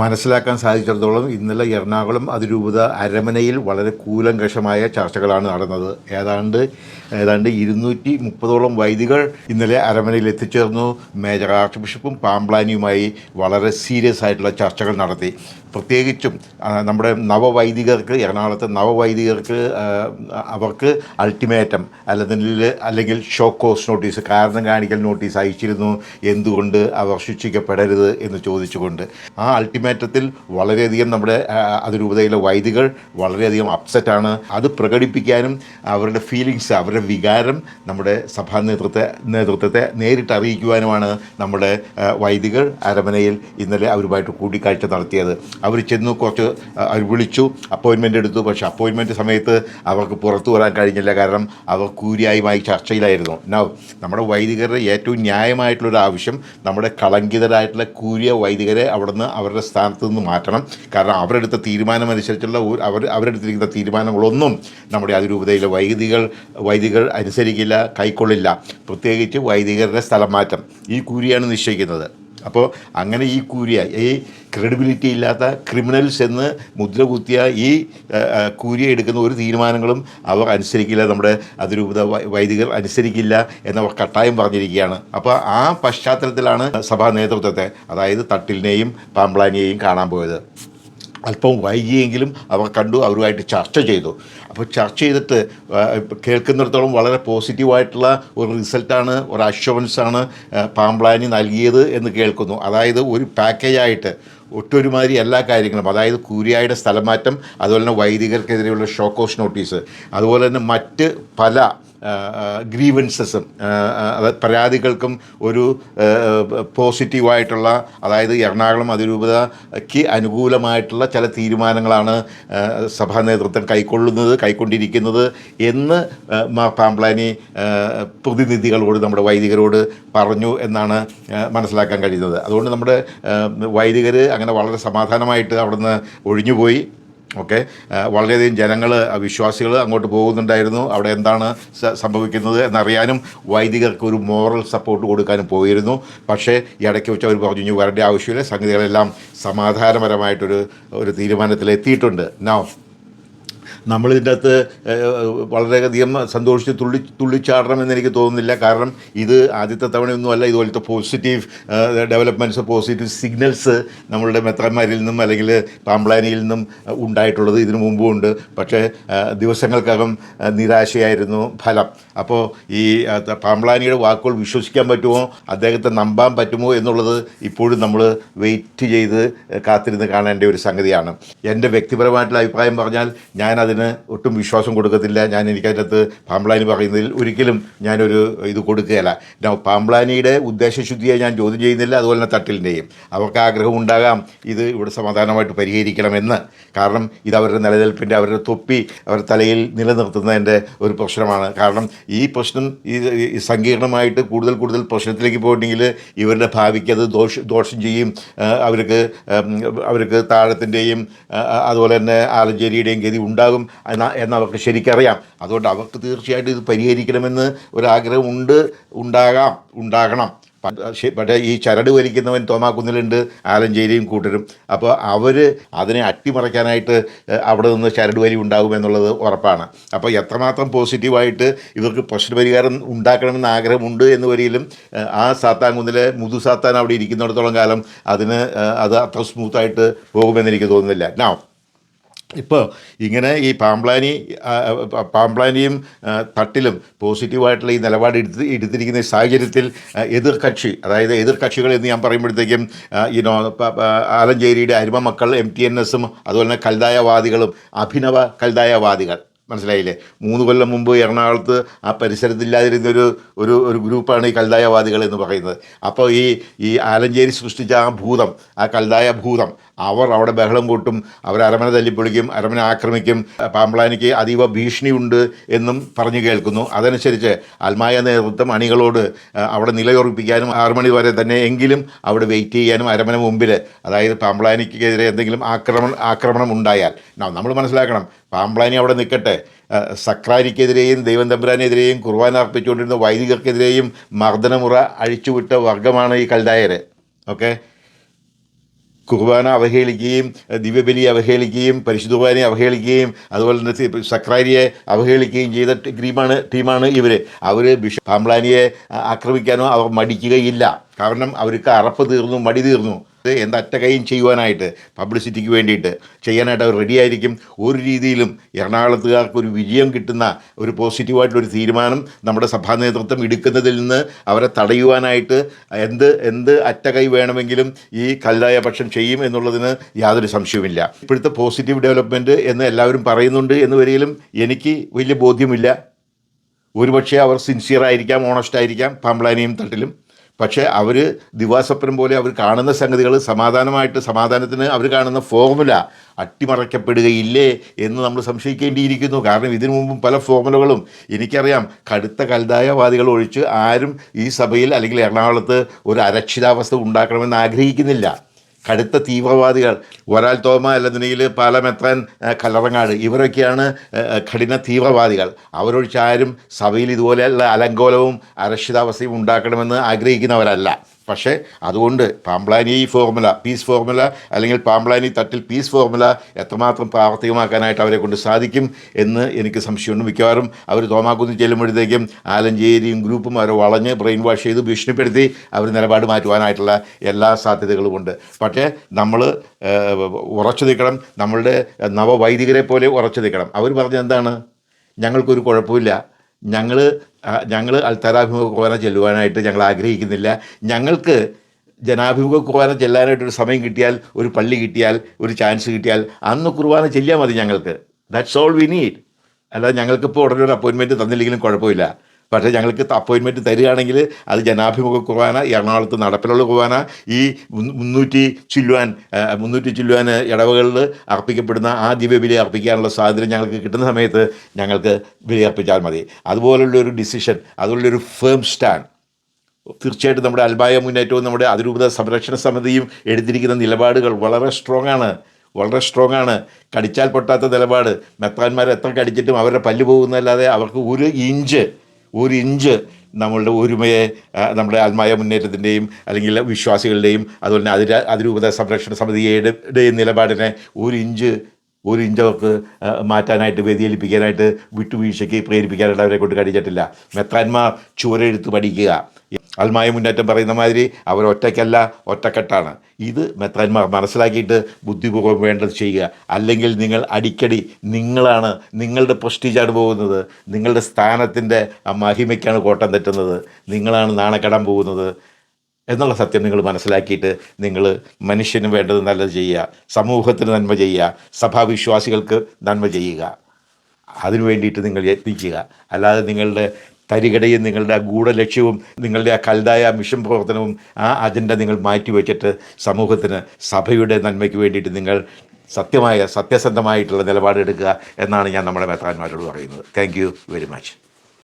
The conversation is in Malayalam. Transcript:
മനസ്സിലാക്കാൻ സാധിച്ചിടത്തോളം ഇന്നലെ എറണാകുളം അതിരൂപത അരമനയിൽ വളരെ കൂലങ്കഷമായ ചർച്ചകളാണ് നടന്നത്. ഏതാണ്ട് ഏതാണ്ട് ഇരുന്നൂറ്റി മുപ്പതോളം വൈദികൾ ഇന്നലെ അരമനയിൽ എത്തിച്ചേർന്നു. മേജർ ആർച്ച് ബിഷപ്പും പാംപ്ലാനിയുമായി വളരെ സീരിയസ് ആയിട്ടുള്ള ചർച്ചകൾ നടത്തി. പ്രത്യേകിച്ചും നമ്മുടെ നവവൈദികർക്ക് എറണാകുളത്തെ നവവൈദികർക്ക് അവർക്ക് അൾട്ടിമേറ്റം അല്ലെങ്കിൽ അല്ലെങ്കിൽ ഷോക്കോസ് നോട്ടീസ് കാരണം കാണിക്കൽ നോട്ടീസ് അയച്ചിരുന്നു. എന്തുകൊണ്ട് അവർ ശിക്ഷിക്കപ്പെടരുത് എന്ന് ചോദിച്ചുകൊണ്ട്. ആ അൾട്ടിമേറ്റത്തിൽ വളരെയധികം നമ്മുടെ അതിരൂപതയിലെ വൈദികൾ വളരെയധികം അപ്സെറ്റാണ് അത് പ്രകടിപ്പിക്കാനും അവരുടെ ഫീലിങ്സ് അവരുടെ വികാരം നമ്മുടെ സഭാ നേതൃത്വത്തെ നേതൃത്വത്തെ നേരിട്ട് അറിയിക്കുവാനുമാണ് നമ്മുടെ വൈദികൾ അരമനയിൽ ഇന്നലെ അവരുമായിട്ട് കൂടിക്കാഴ്ച നടത്തിയത്. അവർ ചെന്നു കുറച്ച് അവർ വിളിച്ചു അപ്പോയിൻമെന്റ് എടുത്തു. പക്ഷേ അപ്പോയിൻമെന്റ് സമയത്ത് അവർക്ക് പുറത്തു വരാൻ കഴിഞ്ഞില്ല. കാരണം അവർ കൂരിയായുമായി ചർച്ചയിലായിരുന്നു. നൗ നമ്മുടെ വൈദികരുടെ ഏറ്റവും ന്യായമായിട്ടുള്ളൊരു ആവശ്യം നമ്മുടെ കളങ്കിതരായിട്ടുള്ള കൂരിയ വൈദികരെ അവിടുന്ന് അവരുടെ സ്ഥാനത്ത് നിന്ന് മാറ്റണം. കാരണം അവരെടുത്ത തീരുമാനം അനുസരിച്ചുള്ള അവർ അവരെടുത്തിരിക്കുന്ന തീരുമാനങ്ങളൊന്നും നമ്മുടെ അതിരൂപതയിലെ വൈദികൾ വൈദികർ അനുസരിക്കില്ല കൈക്കൊള്ളില്ല. പ്രത്യേകിച്ച് വൈദികരുടെ സ്ഥലം മാറ്റം. ഈ കൂരിയാണ് നിശ്ചയിക്കുന്നത്. അപ്പോൾ അങ്ങനെ ഈ കൂരിയ ഈ ക്രെഡിബിലിറ്റി ഇല്ലാത്ത ക്രിമിനൽസ് എന്ന് മുദ്ര കുത്തിയ ഈ കൂരിയ എടുക്കുന്ന ഒരു തീരുമാനങ്ങളും അവർ അനുസരിക്കില്ല നമ്മുടെ അതിരൂപത വൈദികർ അനുസരിക്കില്ല എന്നവർ കട്ടായം പറഞ്ഞിരിക്കുകയാണ്. അപ്പോൾ ആ പശ്ചാത്തലത്തിലാണ് സഭാ നേതൃത്വത്തെ അതായത് തട്ടിലിനെയും പാമ്പ്ലാനിയെയും കാണാൻ പോയത്. അല്പം വൈകിയെങ്കിലും അവർ കണ്ടു അവരുമായിട്ട് ചർച്ച ചെയ്തു. അപ്പോൾ ചർച്ച ചെയ്തിട്ട് കേൾക്കുന്നിടത്തോളം വളരെ പോസിറ്റീവായിട്ടുള്ള ഒരു റിസൾട്ടാണ് ഒരു അഷുറൻസാണ് പാമ്പ്ലാനി നൽകിയത് എന്ന് കേൾക്കുന്നു. അതായത് ഒരു പാക്കേജായിട്ട് ഒട്ടൊരുമാതിരി എല്ലാ കാര്യങ്ങളും അതായത് കൂരിയായുടെ സ്ഥലമാറ്റം അതുപോലെ തന്നെ വൈദികർക്കെതിരെയുള്ള ഷോക്കോസ് നോട്ടീസ് അതുപോലെ തന്നെ മറ്റ് പല ഗ്രീവൻസസും പരാതികൾക്കും ഒരു പോസിറ്റീവായിട്ടുള്ള അതായത് എറണാകുളം അതിരൂപതയ്ക്ക് അനുകൂലമായിട്ടുള്ള ചില തീരുമാനങ്ങളാണ് സഭാ നേതൃത്വം കൈക്കൊള്ളുന്നത് കൈക്കൊണ്ടിരിക്കുന്നത് എന്ന് മാർ പാംപ്ലാനി പ്രതിനിധികളോട് നമ്മുടെ വൈദികരോട് പറഞ്ഞു എന്നാണ് മനസ്സിലാക്കാൻ കഴിയുന്നത്. അതുകൊണ്ട് നമ്മുടെ വൈദികർ അങ്ങനെ വളരെ സമാധാനമായിട്ട് അവിടുന്ന് ഒഴിഞ്ഞുപോയി. ഓക്കെ. വളരെയധികം ജനങ്ങൾ വിശ്വാസികൾ അങ്ങോട്ട് പോകുന്നുണ്ടായിരുന്നു. അവിടെ എന്താണ് സംഭവിക്കുന്നത് എന്നറിയാനും വൈദികർക്ക് ഒരു മോറൽ സപ്പോർട്ട് കൊടുക്കാനും പോയിരുന്നു. പക്ഷേ ഇടയ്ക്ക് വെച്ച് അവർ പറഞ്ഞു "ഇനി വരേണ്ട ആവശ്യമില്ല. സംഗതികളെല്ലാം സമാധാനപരമായിട്ടൊരു ഒരു തീരുമാനത്തിൽ എത്തിയിട്ടുണ്ട് നോ നമ്മളിതിന്റെ അകത്ത് വളരെയധികം സന്തോഷിച്ച് തുള്ളി തുള്ളിച്ചാടണമെന്ന് എനിക്ക് തോന്നുന്നില്ല. കാരണം ഇത് ആദ്യത്തെ തവണയൊന്നുമല്ല ഇതുപോലത്തെ പോസിറ്റീവ് ഡെവലപ്മെന്റ്സ് പോസിറ്റീവ് സിഗ്നൽസ് നമ്മളുടെ മെത്രന്മാരിൽ നിന്നും അല്ലെങ്കിൽ പാമ്പ്ലാനിയിൽ നിന്നും ഉണ്ടായിട്ടുള്ളത് ഇതിനു മുമ്പും ഉണ്ട് പക്ഷേ ദിവസങ്ങൾക്കകം നിരാശയായിരുന്നു ഫലം. അപ്പോൾ ഈ പാമ്പ്ലാനിയുടെ വാക്കുകൾ വിശ്വസിക്കാൻ പറ്റുമോ? അദ്ദേഹത്തെ നമ്പാൻ പറ്റുമോ എന്നുള്ളത് ഇപ്പോഴും നമ്മൾ വെയിറ്റ് ചെയ്ത് കാത്തിരുന്ന് കാണേണ്ട ഒരു സംഗതിയാണ്. എന്റെ വ്യക്തിപരമായിട്ടുള്ള അഭിപ്രായം പറഞ്ഞാൽ ഞാൻ അതിന് ഒട്ടും വിശ്വാസം കൊടുക്കത്തില്ല. ഞാൻ എനിക്കതിനകത്ത് പാമ്പ്ലാനി പറയുന്നതിൽ ഒരിക്കലും ഞാനൊരു ഇത് കൊടുക്കുകയല്ല. പാമ്പ്ലാനിയുടെ ഉദ്ദേശശുദ്ധിയെ ഞാൻ ചോദ്യം ചെയ്യുന്നില്ല അതുപോലെ തന്നെ തട്ടിലിന്റെയും. അവർക്ക് ആഗ്രഹം ഉണ്ടാകാം ഇത് ഇവിടെ സമാധാനമായിട്ട് പരിഹരിക്കണമെന്ന്. കാരണം ഇത് അവരുടെ നിലനിൽപ്പിന്റെ അവരുടെ തൊപ്പി അവരുടെ തലയിൽ നിലനിർത്തുന്നതിന്റെ ഒരു പ്രശ്നമാണ്. കാരണം ഈ പ്രശ്നം ഈ സങ്കീർണമായിട്ട് കൂടുതൽ കൂടുതൽ പ്രശ്നത്തിലേക്ക് പോയിട്ടുണ്ടെങ്കിൽ ഇവരുടെ ഭാവിക്ക് അത് ദോഷ ദോഷം ചെയ്യും. അവർക്ക് അവർക്ക് താഴത്തിന്റെയും അതുപോലെ തന്നെ ആലഞ്ചേരിയുടെയും ഗതി ഉണ്ടാകും എന്ന എന്നവർക്ക് ശരിക്കറിയാം. അതുകൊണ്ട് അവർക്ക് തീർച്ചയായിട്ടും ഇത് പരിഹരിക്കണമെന്ന് ഒരാഗ്രഹമുണ്ട്. ഉണ്ടാകാം. ഉണ്ടാകണം. പക്ഷേ ഈ ചരട് വലിക്കുന്നവൻ തോമാക്കുന്നിലുണ്ട് ആലഞ്ചേരിയും കൂട്ടരും. അപ്പോൾ അവർ അതിനെ അട്ടിമറിക്കാനായിട്ട് ഏഹ്, അവിടെ നിന്ന് ചരട് വലി ഉണ്ടാകും എന്നുള്ളത് ഉറപ്പാണ്. അപ്പോൾ എത്രമാത്രം പോസിറ്റീവായിട്ട് ഇവർക്ക് പ്രശ്നപരിഹാരം ഉണ്ടാക്കണമെന്ന് ആഗ്രഹമുണ്ട് എന്ന് വരിയിലും ആ സാത്താൻകുന്നിലെ മുതു സാത്താൻ അവിടെ ഇരിക്കുന്നിടത്തോളം കാലം അതിന് അത് അത്ര സ്മൂത്തായിട്ട് പോകുമെന്ന് എനിക്ക് തോന്നുന്നില്ല. നൗ ഇപ്പോൾ ഇങ്ങനെ ഈ പാമ്പ്ലാനി പാമ്പ്ലാനിയും തട്ടിലും പോസിറ്റീവായിട്ടുള്ള ഈ നിലപാട് എടുത്ത് എടുത്തിരിക്കുന്ന സാഹചര്യത്തിൽ എതിർ കക്ഷി അതായത് എതിർ കക്ഷികൾ എന്ന് ഞാൻ പറയുമ്പോഴത്തേക്കും ഇനോ ആലഞ്ചേരിയുടെ അരുമ മക്കൾ എം ടി എൻ എസും അതുപോലെ തന്നെ കൽതായവാദികളും അഭിനവ കൽതായവാദികൾ മനസ്സിലായില്ലേ? മൂന്ന് കൊല്ലം മുമ്പ് എറണാകുളത്ത് ആ പരിസരത്തില്ലാതിരുന്ന ഒരു ഒരു ഒരു ഗ്രൂപ്പാണ് ഈ കൽതായവാദികൾ എന്ന് പറയുന്നത്. അപ്പോൾ ഈ ഈ ആലഞ്ചേരി സൃഷ്ടിച്ച ആ ഭൂതം ആ കൽതായ ഭൂതം അവർ അവിടെ ബഹളം കൂട്ടും അവർ അരമന തല്ലിപ്പൊളിക്കും അരമന ആക്രമിക്കും പാമ്പ്ലാനിക്ക് അതീവ ഭീഷണിയുണ്ട് എന്നും പറഞ്ഞു കേൾക്കുന്നു. അതനുസരിച്ച് അൽമായ നേതൃത്വം അണികളോട് അവിടെ നിലയുറപ്പിക്കാനും ആറുമണി വരെ തന്നെ എങ്കിലും അവിടെ വെയിറ്റ് ചെയ്യാനും അരമന മുമ്പിൽ അതായത് പാമ്പ്ലാനിക്കെതിരെ എന്തെങ്കിലും ആക്രമണം ആക്രമണം ഉണ്ടായാൽ നമ്മൾ മനസ്സിലാക്കണം പാമ്പ്ലാനി അവിടെ നിൽക്കട്ടെ. സക്രാരിക്കെതിരെയും ദൈവം തമ്പുരാനെതിരെയും കുർബാന അർപ്പിച്ചുകൊണ്ടിരുന്ന വൈദികർക്കെതിരെയും മർദ്ദനമുറ അഴിച്ചുവിട്ട വർഗമാണ് ഈ കൽദായര്. ഓക്കെ? കുർബാന അവഹേളിക്കുകയും ദിവ്യബലി അവഹേളിക്കുകയും പരിശുദ്ധ കുർബാനയെ അവഹേളിക്കുകയും അതുപോലെ തന്നെ സക്രാരിയെ അവഹേളിക്കുകയും ചെയ്ത ടീമാണ് ടീമാണ് ഇവർ അവർ ബിഷ പാംപ്ലാനിയെ ആക്രമിക്കാനോ അവർ മടിക്കുകയില്ല. കാരണം അവർക്ക് അറപ്പ് തീർന്നു മടി തീർന്നു. ഇത് എന്ത് അറ്റകൈയും ചെയ്യുവാനായിട്ട് പബ്ലിസിറ്റിക്ക് വേണ്ടിയിട്ട് ചെയ്യാനായിട്ട് അവർ റെഡിയായിരിക്കും ഒരു രീതിയിലും എറണാകുളത്തുകാർക്ക് ഒരു വിജയം കിട്ടുന്ന ഒരു പോസിറ്റീവായിട്ടുള്ളൊരു തീരുമാനം നമ്മുടെ സഭാ നേതൃത്വം എടുക്കുന്നതിൽ നിന്ന് അവരെ തടയുവാനായിട്ട് എന്ത് എന്ത് അറ്റകൈ വേണമെങ്കിലും ഈ കല്ലായ പക്ഷം ചെയ്യും എന്നുള്ളതിന് യാതൊരു സംശയവുമില്ല. ഇപ്പോഴത്തെ പോസിറ്റീവ് ഡെവലപ്മെന്റ് എന്ന് എല്ലാവരും പറയുന്നുണ്ട് എന്ന് വരികിലും എനിക്ക് വലിയ ബോധ്യമില്ല. ഒരുപക്ഷെ അവർ സിൻസിയർ ആയിരിക്കാം ഓണസ്റ്റ് ആയിരിക്കാം പാമ്പ്ലാനിയും തട്ടിലും. പക്ഷേ അവർ ദിവാസ്വപ്നം പോലെ അവർ കാണുന്ന സംഗതികൾ സമാധാനമായിട്ട് സമാധാനത്തിന് അവർ കാണുന്ന ഫോർമുല അട്ടിമറയ്ക്കപ്പെടുകയില്ലേ എന്ന് നമ്മൾ സംശയിക്കേണ്ടിയിരിക്കുന്നു. കാരണം ഇതിനു മുമ്പും പല ഫോർമുലകളും എനിക്കറിയാം. കടുത്ത കൽതായവാദികൾ ഒഴിച്ച് ആരും ഈ സഭയിൽ അല്ലെങ്കിൽ എറണാകുളത്ത് ഒരു അരക്ഷിതാവസ്ഥ ഉണ്ടാക്കണമെന്ന് ആഗ്രഹിക്കുന്നില്ല. കടുത്ത തീവ്രവാദികൾ. ഒരാൾ തോമ അല്ലെന്നുണ്ടെങ്കിൽ പാലമെത്രൻ കലറങ്ങാട് ഇവരൊക്കെയാണ് കഠിന തീവ്രവാദികൾ. അവരൊഴിച്ചാരും സഭയിൽ ഇതുപോലെയുള്ള അലങ്കോലവും അരക്ഷിതാവസ്ഥയും ഉണ്ടാക്കണമെന്ന് ആഗ്രഹിക്കുന്നവരല്ല. പക്ഷേ അതുകൊണ്ട് പാമ്പ്ലാനി ഫോർമുല പീസ് ഫോർമുല അല്ലെങ്കിൽ പാമ്പ്ലാനി തട്ടിൽ പീസ് ഫോർമുല എത്രമാത്രം പ്രാവർത്തികമാക്കാനായിട്ട് അവരെ കൊണ്ട് സാധിക്കും എന്ന് എനിക്ക് സംശയമുണ്ട്. മിക്കവാറും അവർ തോമാക്കുന്ന് ചെല്ലുമ്പോഴത്തേക്കും ആലഞ്ചേരിയും ഗ്രൂപ്പും അവരെ വളഞ്ഞ് ബ്രെയിൻ വാഷ് ചെയ്ത് ഭീഷണിപ്പെടുത്തി അവർ നിലപാട് മാറ്റുവാനായിട്ടുള്ള എല്ലാ സാധ്യതകളുമുണ്ട് പക്ഷേ നമ്മൾ ഉറച്ചു നിൽക്കണം. നമ്മളുടെ നവവൈദികരെ പോലെ ഉറച്ചു നിൽക്കണം. അവർ പറഞ്ഞത് എന്താണ്? ഞങ്ങൾക്കൊരു കുഴപ്പമില്ല. ഞങ്ങൾ ഞങ്ങൾ അൽത്താരാഭിമുഖ കുർബാന ചെല്ലുവാനായിട്ട് ഞങ്ങൾ ആഗ്രഹിക്കുന്നില്ല. ഞങ്ങൾക്ക് ജനാഭിമുഖ കുർബാന ചെല്ലാനായിട്ടൊരു സമയം കിട്ടിയാൽ ഒരു പള്ളി കിട്ടിയാൽ ഒരു ചാൻസ് കിട്ടിയാൽ അന്ന് കുർബാന ചെല്ലിയാൽ മതി ഞങ്ങൾക്ക്. ദാറ്റ്സ് ഓൾ വി നീഡ് അല്ലാതെ ഞങ്ങൾക്കിപ്പോൾ ഉടനെ ഒരു അപ്പോയിൻമെന്റ് തന്നില്ലെങ്കിലും കുഴപ്പമില്ല. പക്ഷേ ഞങ്ങൾക്ക് അപ്പോയിൻമെന്റ് തരികയാണെങ്കിൽ അത് ജനാഭിമുഖ കുർബാന എറണാകുളത്ത് നടപ്പിലുള്ള കുർബാന ഈ മുന്നൂ- മുന്നൂറ്റി ചില്ലുവാൻ മുന്നൂറ്റി ചില്ലുവാൻ ഇടവകളിൽ അർപ്പിക്കപ്പെടുന്ന ആ ദിവ്യബലി അർപ്പിക്കാനുള്ള സ്വാതന്ത്ര്യം ഞങ്ങൾക്ക് കിട്ടുന്ന സമയത്ത് ഞങ്ങൾക്ക് ബലി അർപ്പിച്ചാൽ മതി. അതുപോലുള്ളൊരു ഡിസിഷൻ അതുപോലുള്ളൊരു ഫേം സ്റ്റാൻഡ് തീർച്ചയായിട്ടും നമ്മുടെ അൽബായ മുന്നേറ്റവും നമ്മുടെ അതിരൂപത സംരക്ഷണ സമിതിയും എടുത്തിരിക്കുന്ന നിലപാടുകൾ വളരെ സ്ട്രോങ് ആണ്. വളരെ സ്ട്രോങ് ആണ്. കടിച്ചാൽ പൊട്ടാത്ത നിലപാട്. മെത്രാന്മാർ എത്ര കടിച്ചിട്ടും അവരുടെ പല്ല് പോകുന്നതല്ലാതെ അവർക്ക് ഒരു ഇഞ്ച് ഒരു ഇഞ്ച് നമ്മളുടെ ഒരുമയെ നമ്മുടെ ആത്മായ മുന്നേറ്റത്തിന്റെയും അല്ലെങ്കിൽ വിശ്വാസികളുടെയും അതുപോലെ തന്നെ അതിര അതിരൂപത സംരക്ഷണ സമിതിയുടെയും നിലപാടിനെ ഒരു ഇഞ്ച് ഒരു ഇഞ്ച് അവർക്ക് ആ, മാറ്റാനായിട്ട് വ്യതിചലിപ്പിക്കാനായിട്ട് വിട്ടുവീഴ്ചയ്ക്ക് പ്രേരിപ്പിക്കാനായിട്ട് അവരെ കൊണ്ട് കഴിഞ്ഞിട്ടില്ല. മെത്രാന്മാർ ചുവരെഴുത്ത് പഠിക്കുക. അൽമായ മുന്നേറ്റം പറയുന്ന മാതിരി അവർ ഒറ്റയ്ക്കല്ല ഒറ്റക്കെട്ടാണ്. ഇത് മെത്രാന്മാർ മനസ്സിലാക്കിയിട്ട് ബുദ്ധിപൂർവം വേണ്ടത് ചെയ്യുക. അല്ലെങ്കിൽ നിങ്ങൾ അടിക്കടി നിങ്ങളാണ് നിങ്ങളുടെ പ്രസ്റ്റീജാണ് പോകുന്നത്. നിങ്ങളുടെ സ്ഥാനത്തിന്റെ ആ മഹിമയ്ക്കാണ് കോട്ടം തെറ്റുന്നത്. നിങ്ങളാണ് നാണക്കെടാൻ പോകുന്നത്. എന്നുള്ള സത്യം നിങ്ങൾ മനസ്സിലാക്കിയിട്ട് നിങ്ങൾ മനുഷ്യന് വേണ്ടത് നല്ലത് ചെയ്യുക. സമൂഹത്തിന് നന്മ ചെയ്യുക. സഭാവിശ്വാസികൾക്ക് നന്മ ചെയ്യുക. അതിനു വേണ്ടിയിട്ട് നിങ്ങൾ യത്നിക്കുക. അല്ലാതെ നിങ്ങളുടെ തരികടയും നിങ്ങളുടെ ആ ഗൂഢലക്ഷ്യവും നിങ്ങളുടെ ആ കൽതായ മിഷൻ പ്രവർത്തനവും ആ അജണ്ട നിങ്ങൾ മാറ്റിവെച്ചിട്ട് സമൂഹത്തിന് സഭയുടെ നന്മയ്ക്ക് വേണ്ടിയിട്ട് നിങ്ങൾ സത്യമായ സത്യസന്ധമായിട്ടുള്ള നിലപാടെടുക്കുക എന്നാണ് ഞാൻ നമ്മുടെ മെത്താന്മാരോട് പറയുന്നത്. Thank very much